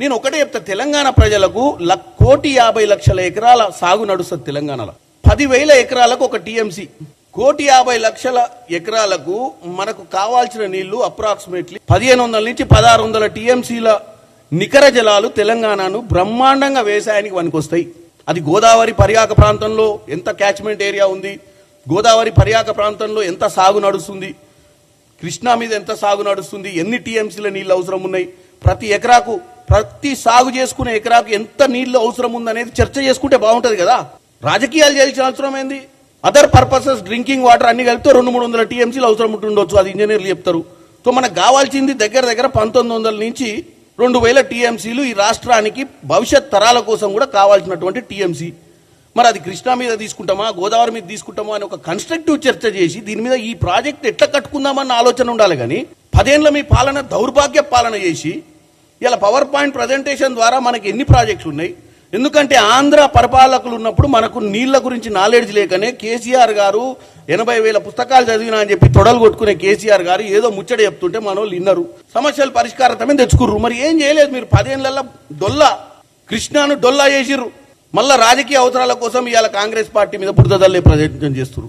నేను ఒకటే చెప్తా తెలంగాణ ప్రజలకు కోటి యాభై లక్షల ఎకరాల సాగు నడుస్తుంది తెలంగాణలో. పదివేల ఎకరాలకు ఒక టీఎంసీ. కోటి యాభై లక్షల ఎకరాలకు మనకు కావాల్సిన నీళ్ళు అప్రాక్సిమేట్లీ పదిహేను వందల నుంచి పదహారు వందల టీఎంసీల నికర జలాలు తెలంగాణను బ్రహ్మాండంగా వ్యవసాయానికి వస్తాయి అది గోదావరి పర్యాక ప్రాంతంలో ఎంత క్యాచ్మెంట్ ఏరియా ఉంది? గోదావరి పర్యాక ప్రాంతంలో ఎంత సాగు నడుస్తుంది? కృష్ణా మీద ఎంత సాగు నడుస్తుంది? ఎన్ని టీఎంసీల నీళ్ళు అవసరం ఉన్నాయి? ప్రతి ఎకరాకు ప్రతి సాగు చేసుకునే ఎకరాకు ఎంత నీళ్ళు అవసరం ఉందనేది చర్చ చేసుకుంటే బాగుంటది కదా? రాజకీయాలు చేయాల్సిన అవసరం ఏంది? అదర్ పర్పసెస్ డ్రింకింగ్ వాటర్ అన్ని కలిపితే రెండు మూడు వందల టీఎంసీలు అవసరం ఉంటుండొచ్చు అది ఇంజనీర్లు చెప్తారు. సో మనకు కావాల్సింది దగ్గర దగ్గర పంతొమ్మిది వందల నుంచి రెండు వేల టీఎంసీలు ఈ రాష్ట్రానికి భవిష్యత్ తరాల కోసం కూడా కావాల్సినటువంటి టీఎంసీ. మరి అది కృష్ణా మీద తీసుకుంటామా గోదావరి మీద తీసుకుంటామా అని ఒక కన్స్ట్రక్టివ్ చర్చ చేసి దీని మీద ఈ ప్రాజెక్ట్ ఎట్లా కట్టుకుందామన్న ఆలోచన ఉండాలి కానీ పదేళ్ళ మీ పాలన దౌర్భాగ్య పాలన చేసి ఇలా పవర్ పాయింట్ ప్రజెంటేషన్ ద్వారా మనకి ఎన్ని ప్రాజెక్టులు ఉన్నాయి? ఎందుకంటే ఆంధ్ర పరిపాలకులు ఉన్నప్పుడు మనకు నీళ్ళ గురించి నాలెడ్జ్ లేకనే కేసీఆర్ గారు ఎనభై వేల పుస్తకాలు చదివినా అని చెప్పి తొడలు కొట్టుకునే కేసీఆర్ గారు ఏదో ముచ్చట చెప్తుంటే మన వాళ్ళు విన్నారు సమస్యలు పరిష్కారతమే తెచ్చుకుర్రు. మరి ఏం చేయలేదు మీరు? పదేళ్ళలో డొల్లా. కృష్ణాను డొల్లా చేసిర్రు. మళ్ళా రాజకీయ అవసరాల కోసం ఇవాళ కాంగ్రెస్ పార్టీ మీద బురద ప్రయత్నం చేస్తున్నారు